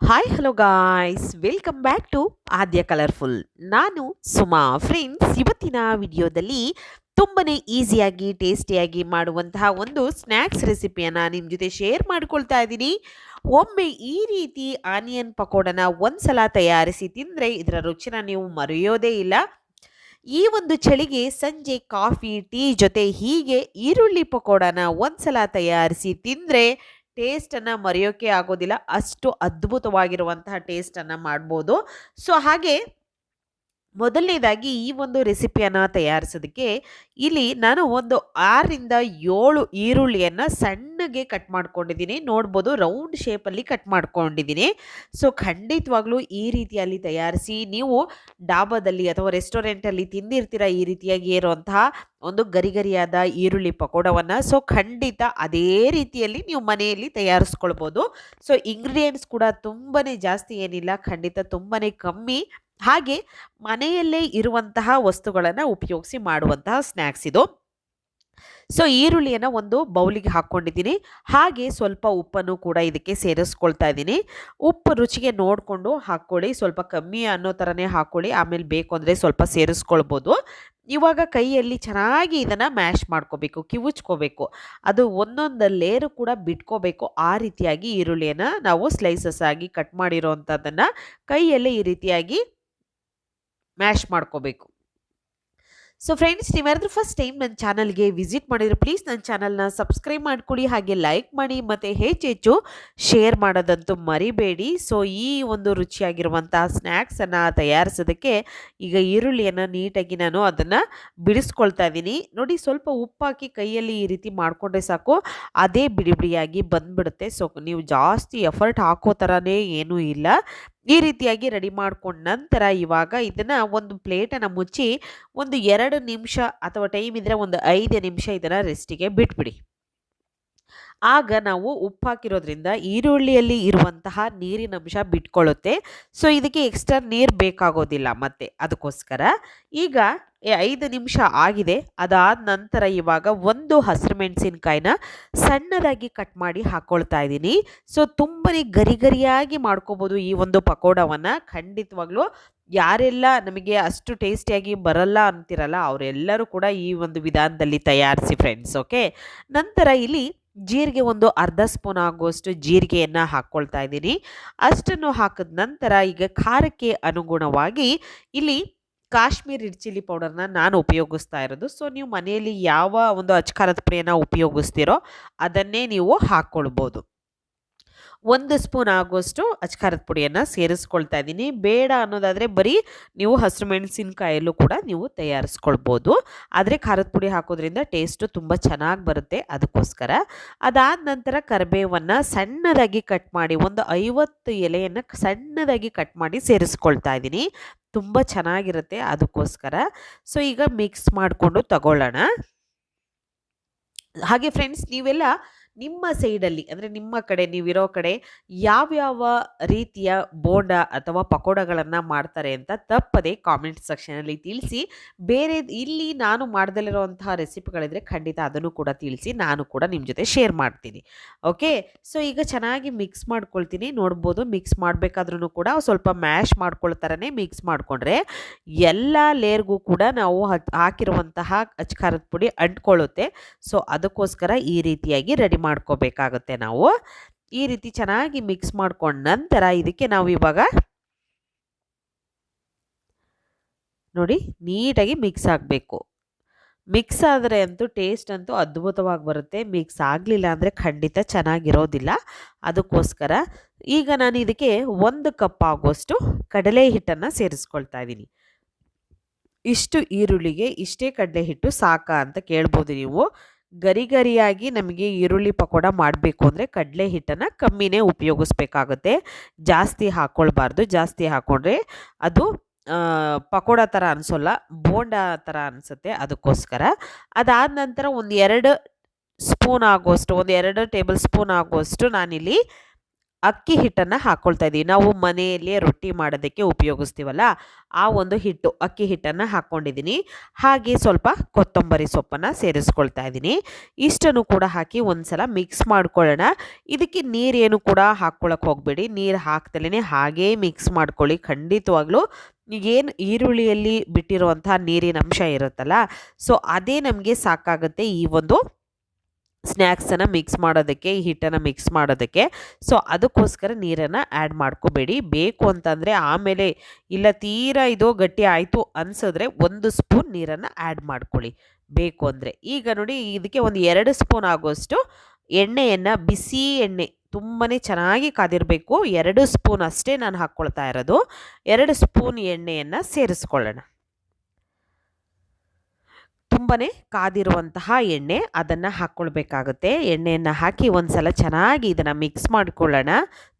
Hi hello guys welcome back to Aadya colourful ನಾನು Suma friends ಇವತ್ತಿನ ವಿಡಿಯೋದಲ್ಲಿ ತುಂಬನೇ ಈಸಿಯಾಗಿ ಟೇಸ್ಟಿಯಾಗಿ ಮಾಡುವಂತಹ ಒಂದು ಸ್ನ್ಯಾಕ್ಸ್ ರೆಸಿಪಿಯನ್ನು ನಿಮ್ಮ ಜೊತೆ ಶೇರ್ ಮಾಡ್ಕೊಳ್ತಾ ಇದ್ದೀನಿ. ಒಮ್ಮೆ ಈ ರೀತಿ ಆನಿಯನ್ ಪಕೋಡನ ಒಂದ್ಸಲ ತಯಾರಿಸಿ ತಿಂದರೆ ಇದರ ರುಚಿನ ನೀವು ಮರೆಯೋದೇ ಇಲ್ಲ. ಈ ಒಂದು ಚಳಿಗೆ ಸಂಜೆ ಕಾಫಿ ಟೀ ಜೊತೆ ಹೀಗೆ ಈರುಳ್ಳಿ ಪಕೋಡನ ಒಂದ್ಸಲ ತಯಾರಿಸಿ ತಿಂದರೆ ಟೇಸ್ಟನ್ನು ಮರೆಯೋಕೆ ಆಗೋದಿಲ್ಲ. ಅಷ್ಟು ಅದ್ಭುತವಾಗಿರುವಂತಹ ಟೇಸ್ಟನ್ನು ಮಾಡ್ಬೋದು. ಸೊ, ಹಾಗೆ ಮೊದಲನೇದಾಗಿ ಈ ಒಂದು ರೆಸಿಪಿಯನ್ನು ತಯಾರಿಸೋದಕ್ಕೆ ಇಲ್ಲಿ ನಾನು ಒಂದು ಆರರಿಂದ ಏಳು ಈರುಳ್ಳಿಯನ್ನು ಸಣ್ಣಗೆ ಕಟ್ ಮಾಡ್ಕೊಂಡಿದ್ದೀನಿ. ನೋಡ್ಬೋದು, ರೌಂಡ್ ಶೇಪಲ್ಲಿ ಕಟ್ ಮಾಡ್ಕೊಂಡಿದ್ದೀನಿ. ಸೊ, ಖಂಡಿತವಾಗ್ಲೂ ಈ ರೀತಿಯಲ್ಲಿ ತಯಾರಿಸಿ ನೀವು ಡಾಬಾದಲ್ಲಿ ಅಥವಾ ರೆಸ್ಟೋರೆಂಟಲ್ಲಿ ತಿಂದಿರ್ತೀರ ಈ ರೀತಿಯಾಗಿ ಇರುವಂತಹ ಒಂದು ಗರಿಗರಿಯಾದ ಈರುಳ್ಳಿ ಪಕೋಡವನ್ನು. ಸೊ ಖಂಡಿತ ಅದೇ ರೀತಿಯಲ್ಲಿ ನೀವು ಮನೆಯಲ್ಲಿ ತಯಾರಿಸ್ಕೊಳ್ಬೋದು. ಸೊ ಇಂಗ್ರೀಡಿಯೆಂಟ್ಸ್ ಕೂಡ ತುಂಬಾ ಜಾಸ್ತಿ ಏನಿಲ್ಲ, ಖಂಡಿತ ತುಂಬಾ ಕಮ್ಮಿ. ಹಾಗೆ ಮನೆಯಲ್ಲೇ ಇರುವಂತಹ ವಸ್ತುಗಳನ್ನು ಉಪಯೋಗಿಸಿ ಮಾಡುವಂತಹ ಸ್ನ್ಯಾಕ್ಸ್ ಇದು. ಸೊ ಈರುಳ್ಳಿಯನ್ನು ಒಂದು ಬೌಲಿಗೆ ಹಾಕ್ಕೊಂಡಿದ್ದೀನಿ. ಹಾಗೆ ಸ್ವಲ್ಪ ಉಪ್ಪನ್ನು ಕೂಡ ಇದಕ್ಕೆ ಸೇರಿಸ್ಕೊಳ್ತಾ ಇದ್ದೀನಿ. ಉಪ್ಪು ರುಚಿಗೆ ನೋಡಿಕೊಂಡು ಹಾಕ್ಕೊಳ್ಳಿ. ಸ್ವಲ್ಪ ಕಮ್ಮಿ ಅನ್ನೋ ಥರನೇ ಹಾಕ್ಕೊಳ್ಳಿ. ಆಮೇಲೆ ಬೇಕು ಅಂದರೆ ಸ್ವಲ್ಪ ಸೇರಿಸ್ಕೊಳ್ಬೋದು. ಇವಾಗ ಕೈಯಲ್ಲಿ ಚೆನ್ನಾಗಿ ಇದನ್ನು ಮ್ಯಾಶ್ ಮಾಡ್ಕೋಬೇಕು, ಕಿವುಚ್ಕೋಬೇಕು. ಅದು ಒಂದೊಂದು ಲೇರು ಕೂಡ ಬಿಟ್ಕೋಬೇಕು. ಆ ರೀತಿಯಾಗಿ ಈರುಳ್ಳಿಯನ್ನು ನಾವು ಸ್ಲೈಸಸ್ ಆಗಿ ಕಟ್ ಮಾಡಿರೋ ಅಂಥದ್ದನ್ನು ಕೈಯಲ್ಲೇ ಈ ರೀತಿಯಾಗಿ ಮ್ಯಾಶ್ ಮಾಡ್ಕೋಬೇಕು. ಸೊ ಫ್ರೆಂಡ್ಸ್ ನೀವ್ಯಾರಾದ್ರೂ ಫಸ್ಟ್ ಟೈಮ್ ನನ್ನ ಚಾನಲ್ಗೆ ವಿಸಿಟ್ ಮಾಡಿದ್ರೆ ಪ್ಲೀಸ್ ನನ್ನ ಚಾನಲ್ನ ಸಬ್ಸ್ಕ್ರೈಬ್ ಮಾಡ್ಕೊಳ್ಳಿ ಹಾಗೆ ಲೈಕ್ ಮಾಡಿ, ಮತ್ತು ಹೆಚ್ಚು ಹೆಚ್ಚು ಶೇರ್ ಮಾಡೋದಂತೂ ಮರಿಬೇಡಿ. ಸೊ ಈ ಒಂದು ರುಚಿಯಾಗಿರುವಂಥ ಸ್ನ್ಯಾಕ್ಸನ್ನು ತಯಾರಿಸೋದಕ್ಕೆ ಈಗ ಈರುಳ್ಳಿಯನ್ನು ನೀಟಾಗಿ ನಾನು ಅದನ್ನು ಬಿಡಿಸ್ಕೊಳ್ತಾ ಇದ್ದೀನಿ. ನೋಡಿ ಸ್ವಲ್ಪ ಉಪ್ಪಾಕಿ ಕೈಯಲ್ಲಿ ಈ ರೀತಿ ಮಾಡಿಕೊಂಡ್ರೆ ಸಾಕು. ಅದೇ ಬಿಡಿ ಬಿಡಿಯಾಗಿ ಬಂದುಬಿಡುತ್ತೆ. ಸೊ ನೀವು ಜಾಸ್ತಿ ಎಫರ್ಟ್ ಹಾಕೋ ಥರನೇ ಏನೂ ಇಲ್ಲ. ಈ ರೀತಿಯಾಗಿ ರೆಡಿ ಮಾಡ್ಕೊಂಡ ನಂತರ ಇವಾಗ ಇದನ್ನು ಒಂದು ಪ್ಲೇಟನ್ನು ಮುಚ್ಚಿ ಒಂದು ಎರಡು ನಿಮಿಷ ಅಥವಾ ಟೈಮ್ ಇದ್ದರೆ ಒಂದು ಐದು ನಿಮಿಷ ಇದನ್ನು ರೆಸ್ಟಿಗೆ ಬಿಟ್ಬಿಡಿ. ಆಗ ನಾವು ಉಪ್ಪು ಹಾಕಿರೋದ್ರಿಂದ ಈರುಳ್ಳಿಯಲ್ಲಿ ಇರುವಂತಹ ನೀರಿನ ಅಂಶ ಬಿಟ್ಕೊಳ್ಳುತ್ತೆ. ಸೊ ಇದಕ್ಕೆ ಎಕ್ಸ್ಟ್ರಾ ನೀರು ಬೇಕಾಗೋದಿಲ್ಲ ಮತ್ತೆ ಅದಕ್ಕೋಸ್ಕರ. ಈಗ ಐದು ನಿಮಿಷ ಆಗಿದೆ. ಅದಾದ ನಂತರ ಇವಾಗ ಒಂದು ಹಸಿರು ಮೆಣಸಿನ್ಕಾಯಿನ ಸಣ್ಣದಾಗಿ ಕಟ್ ಮಾಡಿ ಹಾಕ್ಕೊಳ್ತಾ ಇದ್ದೀನಿ. ಸೊ ತುಂಬನೇ ಗರಿ ಗರಿಯಾಗಿ ಮಾಡ್ಕೋಬೋದು ಈ ಒಂದು ಪಕೋಡವನ್ನು. ಖಂಡಿತವಾಗ್ಲೂ ಯಾರೆಲ್ಲ ನಮಗೆ ಅಷ್ಟು ಟೇಸ್ಟಿಯಾಗಿ ಬರಲ್ಲ ಅಂತಿರಲ್ಲ, ಅವರೆಲ್ಲರೂ ಕೂಡ ಈ ಒಂದು ವಿಧಾನದಲ್ಲಿ ತಯಾರಿಸಿ ಫ್ರೆಂಡ್ಸ್ ಓಕೆ ನಂತರ ಇಲ್ಲಿ ಜೀರಿಗೆ ಒಂದು ಅರ್ಧ ಸ್ಪೂನ್ ಆಗುವಷ್ಟು ಜೀರಿಗೆಯನ್ನು ಹಾಕ್ಕೊಳ್ತಾ ಇದ್ದೀನಿ. ಅಷ್ಟನ್ನು ಹಾಕಿದ ನಂತರ ಈಗ ಖಾರಕ್ಕೆ ಅನುಗುಣವಾಗಿ ಇಲ್ಲಿ ಕಾಶ್ಮೀರಿ ಚಿಲ್ಲಿ ಪೌಡರ್ನ ನಾನು ಉಪಯೋಗಿಸ್ತಾ ಇರೋದು. ಸೊ, ನೀವು ಮನೆಯಲ್ಲಿ ಯಾವ ಒಂದು ಅಚ್ಕಾರದ ಪುಡಿಯನ್ನು ಉಪಯೋಗಿಸ್ತೀರೋ ಅದನ್ನೇ ನೀವು ಹಾಕ್ಕೊಳ್ಬೋದು ಒಂದು ಸ್ಪೂನ್ ಆಗುವಷ್ಟು ಅಚ್ಕಾರದ ಪುಡಿಯನ್ನು ಸೇರಿಸ್ಕೊಳ್ತಾ ಇದ್ದೀನಿ. ಬೇಡ ಅನ್ನೋದಾದರೆ ಬರೀ ನೀವು ಹಸಿರು ಮೆಣಸಿನಕಾಯಲ್ಲೂ ಕೂಡ ನೀವು ತಯಾರಿಸ್ಕೊಳ್ಬೋದು. ಆದರೆ ಖಾರದ ಪುಡಿ ಹಾಕೋದ್ರಿಂದ ಟೇಸ್ಟು ತುಂಬ ಚೆನ್ನಾಗಿ ಬರುತ್ತೆ ಅದಕ್ಕೋಸ್ಕರ. ಅದಾದ ನಂತರ ಕರಿಬೇವನ್ನು ಸಣ್ಣದಾಗಿ ಕಟ್ ಮಾಡಿ ಒಂದು ಐವತ್ತು ಎಲೆಯನ್ನು ಸಣ್ಣದಾಗಿ ಕಟ್ ಮಾಡಿ ಸೇರಿಸ್ಕೊಳ್ತಾ ಇದ್ದೀನಿ. ತುಂಬ ಚೆನ್ನಾಗಿರುತ್ತೆ ಅದಕ್ಕೋಸ್ಕರ. ಸೊ, ಈಗ ಮಿಕ್ಸ್ ಮಾಡಿಕೊಂಡು ತಗೊಳ್ಳೋಣ. ಹಾಗೆ ಫ್ರೆಂಡ್ಸ್, ನೀವೆಲ್ಲ ನಿಮ್ಮ ಸೈಡಲ್ಲಿ ಅಂದರೆ ನಿಮ್ಮ ಕಡೆ ನೀವಿರೋ ಕಡೆ ಯಾವ್ಯಾವ ರೀತಿಯ ಬೋಂಡ ಅಥವಾ ಪಕೋಡಗಳನ್ನು ಮಾಡ್ತಾರೆ ಅಂತ ತಪ್ಪದೆ ಕಾಮೆಂಟ್ ಸೆಕ್ಷನಲ್ಲಿ ತಿಳಿಸಿ. ಬೇರೆ ಇಲ್ಲಿ ನಾನು ಮಾಡ್ದಲ್ಲಿರುವಂತಹ ರೆಸಿಪಿಗಳಿದ್ರೆ ಖಂಡಿತ ಅದನ್ನು ಕೂಡ ತಿಳಿಸಿ ನಾನು ಕೂಡ ನಿಮ್ಮ ಜೊತೆ ಶೇರ್ ಮಾಡ್ತೀನಿ. ಓಕೆ ಸೊ ಈಗ ಚೆನ್ನಾಗಿ ಮಿಕ್ಸ್ ಮಾಡ್ಕೊಳ್ತೀನಿ. ನೋಡ್ಬೋದು ಮಿಕ್ಸ್ ಮಾಡಬೇಕಾದ್ರೂ ಕೂಡ ಸ್ವಲ್ಪ ಮ್ಯಾಶ್ ಮಾಡ್ಕೊಳ್ತಾರನೇ ಮಿಕ್ಸ್ ಮಾಡಿಕೊಂಡ್ರೆ ಎಲ್ಲ ಲೇರ್ಗೂ ಕೂಡ ನಾವು ಹಾಕಿರುವಂತಹ ಅಚ್ಕಾರದ ಪುಡಿ ಅಂಟ್ಕೊಳ್ಳುತ್ತೆ. ಸೊ ಅದಕ್ಕೋಸ್ಕರ ಈ ರೀತಿಯಾಗಿ ರೆಡಿ ಮಾಡ್ಕೋಬೇಕಾಗುತ್ತೆ ನಾವು. ಈ ರೀತಿ ಚೆನ್ನಾಗಿ ಮಿಕ್ಸ್ ಮಾಡ್ಕೊಂಡ ನಂತರ ಇದಕ್ಕೆ ನಾವು ಇವಾಗ ನೋಡಿ ನೀಟಾಗಿ ಮಿಕ್ಸ್ ಆಗಬೇಕು. ಮಿಕ್ಸ್ ಆದರೆ ಅಂತೂ ಟೇಸ್ಟ್ ಅಂತೂ ಅದ್ಭುತವಾಗಿ ಬರುತ್ತೆ. ಮಿಕ್ಸ್ ಆಗಲಿಲ್ಲ ಅಂದರೆ ಖಂಡಿತ ಚೆನ್ನಾಗಿರೋದಿಲ್ಲ. ಅದಕ್ಕೋಸ್ಕರ ಈಗ ನಾನು ಇದಕ್ಕೆ ಒಂದು ಕಪ್ ಆಗೋಷ್ಟು ಕಡಲೆ ಹಿಟ್ಟನ್ನು ಸೇರಿಸ್ಕೊಳ್ತಾ ಇದ್ದೀನಿ. ಇಷ್ಟು ಈರುಳ್ಳಿಗೆ ಇಷ್ಟೇ ಕಡಲೆ ಹಿಟ್ಟು ಸಾಕಾ ಅಂತ ಕೇಳ್ಬೋದು ನೀವು. ಗರಿ ಗರಿಯಾಗಿ ನಮಗೆ ಈರುಳ್ಳಿ ಪಕೋಡ ಮಾಡಬೇಕು ಅಂದರೆ ಕಡಲೆ ಹಿಟ್ಟನ್ನು ಕಮ್ಮಿನೇ ಉಪಯೋಗಿಸ್ಬೇಕಾಗುತ್ತೆ. ಜಾಸ್ತಿ ಹಾಕ್ಕೊಳ್ಬಾರ್ದು ಜಾಸ್ತಿ ಹಾಕ್ಕೊಂಡ್ರೆ ಅದು ಪಕೋಡ ಥರ ಅನಿಸೋಲ್ಲ, ಬೋಂಡ ಥರ ಅನಿಸುತ್ತೆ ಅದಕ್ಕೋಸ್ಕರ. ಅದಾದ ನಂತರ ಒಂದು ಎರಡು ಸ್ಪೂನ್ ಆಗೋಷ್ಟು ಒಂದು ಎರಡು ಟೇಬಲ್ ಸ್ಪೂನ್ ಆಗೋಷ್ಟು ನಾನಿಲ್ಲಿ ಅಕ್ಕಿ ಹಿಟ್ಟನ್ನು ಹಾಕ್ಕೊಳ್ತಾ ಇದ್ದೀವಿ. ನಾವು ಮನೆಯಲ್ಲೇ ರೊಟ್ಟಿ ಮಾಡೋದಕ್ಕೆ ಉಪಯೋಗಿಸ್ತೀವಲ್ಲ, ಆ ಒಂದು ಹಿಟ್ಟು, ಅಕ್ಕಿ ಹಿಟ್ಟನ್ನು ಹಾಕ್ಕೊಂಡಿದ್ದೀನಿ ಹಾಗೆ ಸ್ವಲ್ಪ ಕೊತ್ತಂಬರಿ ಸೊಪ್ಪನ್ನು ಸೇರಿಸ್ಕೊಳ್ತಾ ಇದ್ದೀನಿ. ಇಷ್ಟನ್ನು ಕೂಡ ಹಾಕಿ ಒಂದ್ಸಲ ಮಿಕ್ಸ್ ಮಾಡ್ಕೊಳ್ಳೋಣ. ಇದಕ್ಕೆ ನೀರೇನು ಕೂಡ ಹಾಕ್ಕೊಳಕ್ಕೆ ಹೋಗಬೇಡಿ. ನೀರು ಹಾಕ್ದಲೇ ಹಾಗೇ ಮಿಕ್ಸ್ ಮಾಡ್ಕೊಳ್ಳಿ. ಖಂಡಿತವಾಗ್ಲೂ ಏನು ಈರುಳ್ಳಿಯಲ್ಲಿ ಬಿಟ್ಟಿರುವಂತಹ ನೀರಿನ ಅಂಶ ಇರುತ್ತಲ್ಲ, ಸೊ ಅದೇ ನಮಗೆ ಸಾಕಾಗುತ್ತೆ ಈ ಒಂದು ಸ್ನ್ಯಾಕ್ಸನ್ನು ಮಿಕ್ಸ್ ಮಾಡೋದಕ್ಕೆ, ಈ ಹಿಟ್ಟನ್ನು ಮಿಕ್ಸ್ ಮಾಡೋದಕ್ಕೆ. ಸೊ, ಅದಕ್ಕೋಸ್ಕರ ನೀರನ್ನು ಆ್ಯಡ್ ಮಾಡ್ಕೋಬೇಡಿ. ಬೇಕು ಅಂತಂದರೆ ಆಮೇಲೆ ಇಲ್ಲ ತೀರಾ ಇದು ಗಟ್ಟಿ ಆಯಿತು ಅನಿಸಿದ್ರೆ ಒಂದು ಸ್ಪೂನ್ ನೀರನ್ನು ಆ್ಯಡ್ ಮಾಡ್ಕೊಳ್ಳಿ. ಬೇಕು ಅಂದರೆ. ಈಗ ನೋಡಿ, ಇದಕ್ಕೆ ಒಂದು ಎರಡು ಸ್ಪೂನ್ ಆಗೋಷ್ಟು ಎಣ್ಣೆಯನ್ನು, ಬಿಸಿ ಎಣ್ಣೆ ತುಂಬಾ ಚೆನ್ನಾಗಿ ಕಾದಿರಬೇಕು. ಎರಡು ಸ್ಪೂನ್ ಅಷ್ಟೇ ನಾನು ಹಾಕ್ಕೊಳ್ತಾ ಇರೋದು. ಎರಡು ಸ್ಪೂನ್ ಎಣ್ಣೆಯನ್ನು ಸೇರಿಸ್ಕೊಳ್ಳೋಣ. ತುಂಬಾ ಕಾದಿರುವಂತಹ ಎಣ್ಣೆ ಅದನ್ನು ಹಾಕ್ಕೊಳ್ಬೇಕಾಗುತ್ತೆ ಎಣ್ಣೆಯನ್ನು ಹಾಕಿ ಒಂದು ಸಲ ಚೆನ್ನಾಗಿ ಇದನ್ನು ಮಿಕ್ಸ್ ಮಾಡಿಕೊಳ್ಳೋಣ.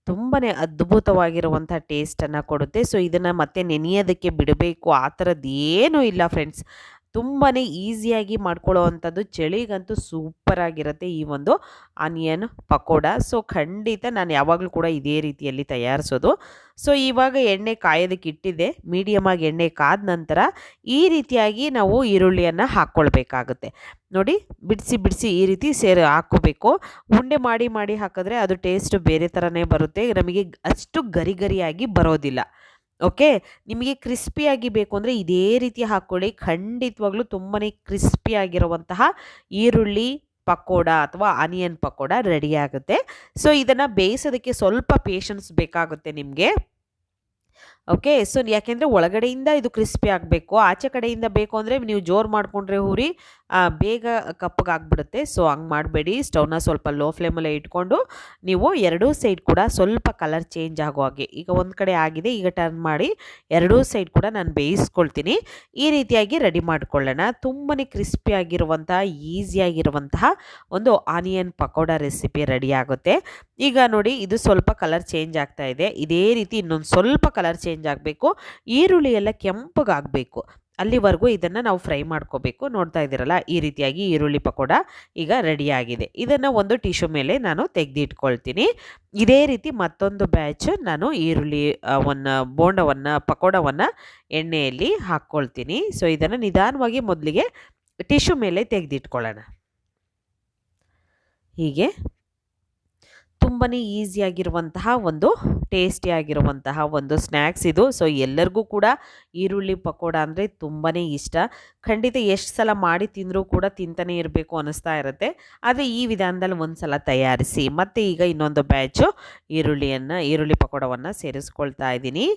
ತುಂಬಾ ಅದ್ಭುತವಾಗಿರುವಂಥ ಟೇಸ್ಟನ್ನು ಕೊಡುತ್ತೆ. ಸೊ ಇದನ್ನು ಮತ್ತೆ ನೆನೆಯೋದಕ್ಕೆ ಬಿಡಬೇಕು. ಆ ಥರದ್ದು ಏನೂ ಇಲ್ಲ ಫ್ರೆಂಡ್ಸ್ ತುಂಬಾ ಈಸಿಯಾಗಿ ಮಾಡ್ಕೊಳ್ಳೋ ಅಂಥದ್ದು ಚಳಿಗಂತೂ ಸೂಪರಾಗಿರುತ್ತೆ ಈ ಒಂದು ಆನಿಯನ್ ಪಕೋಡ. ಸೊ, ಖಂಡಿತ ನಾನು ಯಾವಾಗಲೂ ಕೂಡ ಇದೇ ರೀತಿಯಲ್ಲಿ ತಯಾರಿಸೋದು. ಸೊ, ಇವಾಗ ಎಣ್ಣೆ ಕಾಯೋದಕ್ಕೆ ಇಟ್ಟಿದ್ದೆ. ಮೀಡಿಯಮಾಗಿ ಎಣ್ಣೆ ಕಾದ ನಂತರ ಈ ರೀತಿಯಾಗಿ ನಾವು ಈರುಳ್ಳಿಯನ್ನು ಹಾಕ್ಕೊಳ್ಬೇಕಾಗುತ್ತೆ. ನೋಡಿ, ಬಿಡಿಸಿ ಬಿಡಿಸಿ ಈ ರೀತಿ ಸೇರಿ ಹಾಕೋಬೇಕು ಉಂಡೆ ಮಾಡಿ ಮಾಡಿ ಹಾಕಿದ್ರೆ ಅದು ಟೇಸ್ಟ್ ಬೇರೆ ಥರನೇ ಬರುತ್ತೆ. ನಮಗೆ ಅಷ್ಟು ಗರಿ ಗರಿಯಾಗಿ ಬರೋದಿಲ್ಲ. ಓಕೆ? ನಿಮಗೆ ಕ್ರಿಸ್ಪಿಯಾಗಿ ಬೇಕು ಅಂದರೆ ಇದೇ ರೀತಿ ಹಾಕ್ಕೊಳ್ಳಿ. ಖಂಡಿತವಾಗ್ಲೂ ತುಂಬಾ ಕ್ರಿಸ್ಪಿಯಾಗಿರುವಂತಹ ಈರುಳ್ಳಿ ಪಕೋಡ ಅಥವಾ ಆನಿಯನ್ ಪಕೋಡ ರೆಡಿ ಆಗುತ್ತೆ. ಸೊ, ಇದನ್ನು ಬೇಯಿಸೋದಕ್ಕೆ ಸ್ವಲ್ಪ ಪೇಷನ್ಸ್ ಬೇಕಾಗುತ್ತೆ ನಿಮಗೆ. ಓಕೆ ಸೊ ಯಾಕೆಂದರೆ ಒಳಗಡೆಯಿಂದ ಇದು ಕ್ರಿಸ್ಪಿ ಆಗಬೇಕು, ಆಚೆ ಕಡೆಯಿಂದ ಬೇಕು ಅಂದರೆ ನೀವು ಜೋರು ಮಾಡಿಕೊಂಡ್ರೆ ಹುರಿ ಬೇಗ ಕಪ್ಪಗಾಗ್ಬಿಡುತ್ತೆ. ಸೊ ಹಂಗೆ ಮಾಡಬೇಡಿ. ಸ್ಟವ್ನ ಸ್ವಲ್ಪ ಲೋ ಫ್ಲೇಮಲ್ಲೇ ಇಟ್ಕೊಂಡು ನೀವು ಎರಡೂ ಸೈಡ್ ಕೂಡ ಸ್ವಲ್ಪ ಕಲರ್ ಚೇಂಜ್ ಆಗೋ ಹಾಗೆ. ಈಗ ಒಂದು ಕಡೆ ಆಗಿದೆ, ಈಗ ಟರ್ನ್ ಮಾಡಿ ಎರಡೂ ಸೈಡ್ ಕೂಡ ನಾನು ಬೇಯಿಸ್ಕೊಳ್ತೀನಿ. ಈ ರೀತಿಯಾಗಿ ರೆಡಿ ಮಾಡಿಕೊಳ್ಳೋಣ. ತುಂಬಾ ಕ್ರಿಸ್ಪಿ ಆಗಿರುವಂತಹ ಈಸಿಯಾಗಿರುವಂತಹ ಒಂದು ಆನಿಯನ್ ಪಕೋಡ ರೆಸಿಪಿ ರೆಡಿ ಆಗುತ್ತೆ. ಈಗ ನೋಡಿ, ಇದು ಸ್ವಲ್ಪ ಕಲರ್ ಚೇಂಜ್ ಆಗ್ತಾ ಇದೆ. ಇದೇ ರೀತಿ ಇನ್ನೊಂದು ಸ್ವಲ್ಪ ಕಲರ್ ಚೇಂಜ್ ಆಗಬೇಕು. ಈರುಳ್ಳಿ ಎಲ್ಲ ಕೆಂಪಗಾಗಬೇಕು ಅಲ್ಲಿವರೆಗೂ ಇದನ್ನು ನಾವು ಫ್ರೈ ಮಾಡ್ಕೋಬೇಕು. ನೋಡ್ತಾ ಇದ್ದೀರಲ್ಲ, ಈ ರೀತಿಯಾಗಿ ಈರುಳ್ಳಿ ಪಕೋಡ ಈಗ ರೆಡಿಯಾಗಿದೆ ಇದನ್ನು ಒಂದು ಟಿಶ್ಯೂ ಮೇಲೆ ನಾನು ತೆಗೆದಿಟ್ಕೊಳ್ತೀನಿ. ಇದೇ ರೀತಿ ಮತ್ತೊಂದು ಬ್ಯಾಚ್ ನಾನು ಈರುಳ್ಳಿ ಒಂದು ಬೋಂಡವನ್ನು, ಪಕೋಡವನ್ನು ಎಣ್ಣೆಯಲ್ಲಿ ಹಾಕ್ಕೊಳ್ತೀನಿ. ಸೊ ಇದನ್ನು ನಿಧಾನವಾಗಿ ಮೊದಲಿಗೆ ಟಿಶ್ಯೂ ಮೇಲೆ ತೆಗೆದಿಟ್ಕೊಳ್ಳೋಣ. ಹೀಗೆ. ತುಂಬಾ ಈಸಿಯಾಗಿರುವಂತಹ ಒಂದು ಟೇಸ್ಟಿಯಾಗಿರುವಂತಹ ಒಂದು ಸ್ನ್ಯಾಕ್ಸ್ ಇದು. ಸೊ, ಎಲ್ಲರಿಗೂ ಕೂಡ ಈರುಳ್ಳಿ ಪಕೋಡ ಅಂದರೆ ತುಂಬಾ ಇಷ್ಟ. ಖಂಡಿತ ಎಷ್ಟು ಸಲ ಮಾಡಿ ತಿಂದರೂ ಕೂಡ ತಿಂತಾನೆ ಇರಬೇಕು ಅನ್ನಿಸ್ತಾ ಇರುತ್ತೆ. ಆದರೆ ಈ ವಿಧಾನದಲ್ಲಿ ಒಂದು ಸಲ ತಯಾರಿಸಿ, ಮತ್ತು ಈಗ ಇನ್ನೊಂದು ಬ್ಯಾಚು ಈರುಳ್ಳಿಯನ್ನು, ಈರುಳ್ಳಿ ಪಕೋಡವನ್ನು ಸೇರಿಸ್ಕೊಳ್ತಾ ಇದ್ದೀನಿ.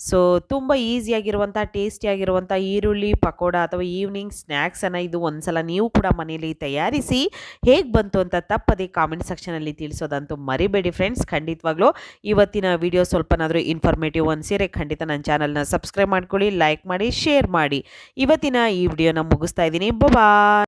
ಸೊ ತುಂಬ ಈಸಿಯಾಗಿರುವಂಥ ಟೇಸ್ಟಿಯಾಗಿರುವಂಥ ಈರುಳ್ಳಿ, ಪಕೋಡ ಅಥವಾ ಈವ್ನಿಂಗ್ ಸ್ನ್ಯಾಕ್ಸನ್ನು ಇದು ಒಂದು ಸಲ ನೀವು ಕೂಡ ಮನೆಯಲ್ಲಿ ತಯಾರಿಸಿ ಹೇಗೆ ಬಂತು ಅಂತ ತಪ್ಪದೆ ಕಾಮೆಂಟ್ ಸೆಕ್ಷನಲ್ಲಿ ತಿಳಿಸೋದಂತೂ ಮರಿಬೇಡಿ ಫ್ರೆಂಡ್ಸ್ ಖಂಡಿತವಾಗ್ಲೂ ಇವತ್ತಿನ ವಿಡಿಯೋ ಸ್ವಲ್ಪನಾದರೂ ಇನ್ಫಾರ್ಮೇಟಿವ್ ಅನಿಸಿರೆ ಖಂಡಿತ ನನ್ನ ಚಾನಲ್ನ ಸಬ್ಸ್ಕ್ರೈಬ್ ಮಾಡ್ಕೊಳ್ಳಿ ಲೈಕ್ ಮಾಡಿ ಶೇರ್ ಮಾಡಿ. ಇವತ್ತಿನ ಈ ವಿಡಿಯೋನ ಮುಗಿಸ್ತಾ ಇದ್ದೀನಿ. ಬಾಯ್